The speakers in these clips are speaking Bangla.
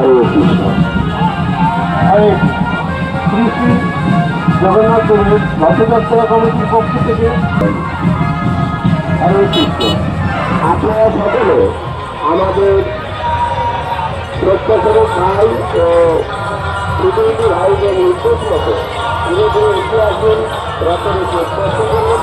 হরে কৃষ্ণ। জগন্নাথ রথযাত্রা কমিটির পক্ষ থেকে হরে কৃষ্ণ। আপনারা সকলে আমাদের প্রত্যাশারক ভাই ও প্রতিনিধি ভাইদের উদ্দেশ্য মতো ধীরে ধীরে এসে আসবেন রথের স্পর্শ করুন।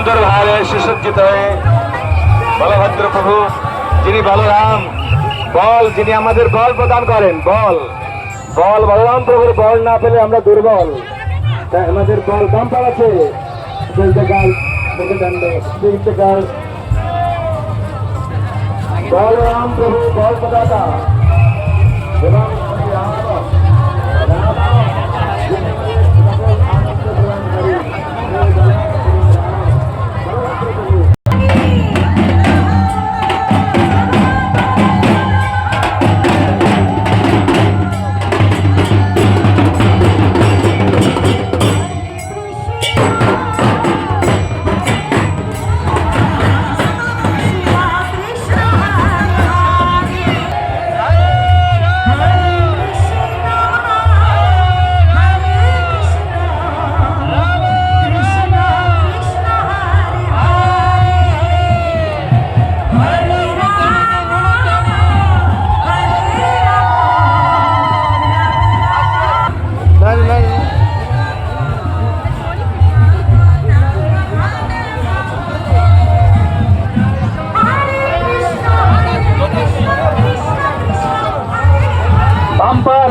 সুন্দরভাবে সুসজ্জিত হয়ে বলভদ্র প্রভু যিনি বলরাম, বল, যিনি আমাদের বল প্রদান করেন, বল। বল, বলরাম প্রভুর বল না পেলে আমরা দুর্বল। তাই আমাদের বল কম কাল বলরাম প্রভু বল প্রদাতা।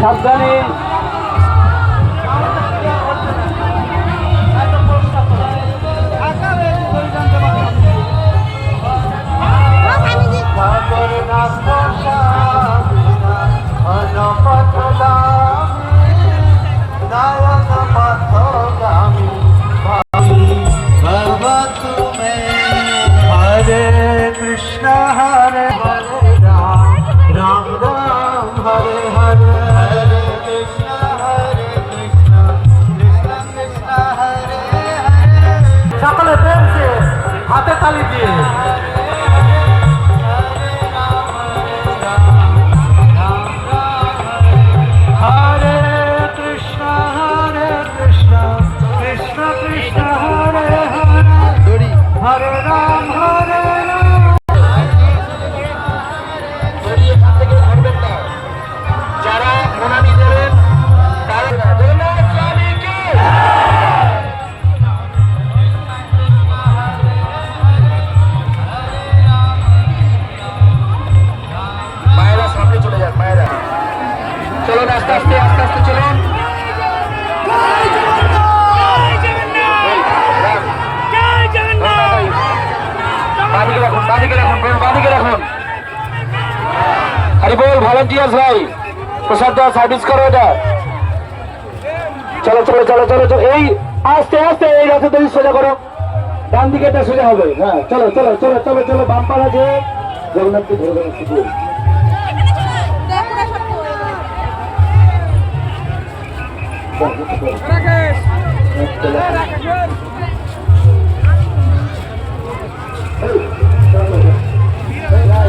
সাবধানে হাতে তালি দিয়ে বাঁদিকে রাখুন। আরে বল ভলান্টিয়ার ভাই প্রসাদ দা করো এটা। চলো চলো চলো চলো চলো এই আস্তে আস্তে এই রাতে তুমি সোজা করো। ডান এটা সোজা হবে হ্যাঁ চলো চলো চলো চলো চলো বাম্পার আছে জগন্নাথকে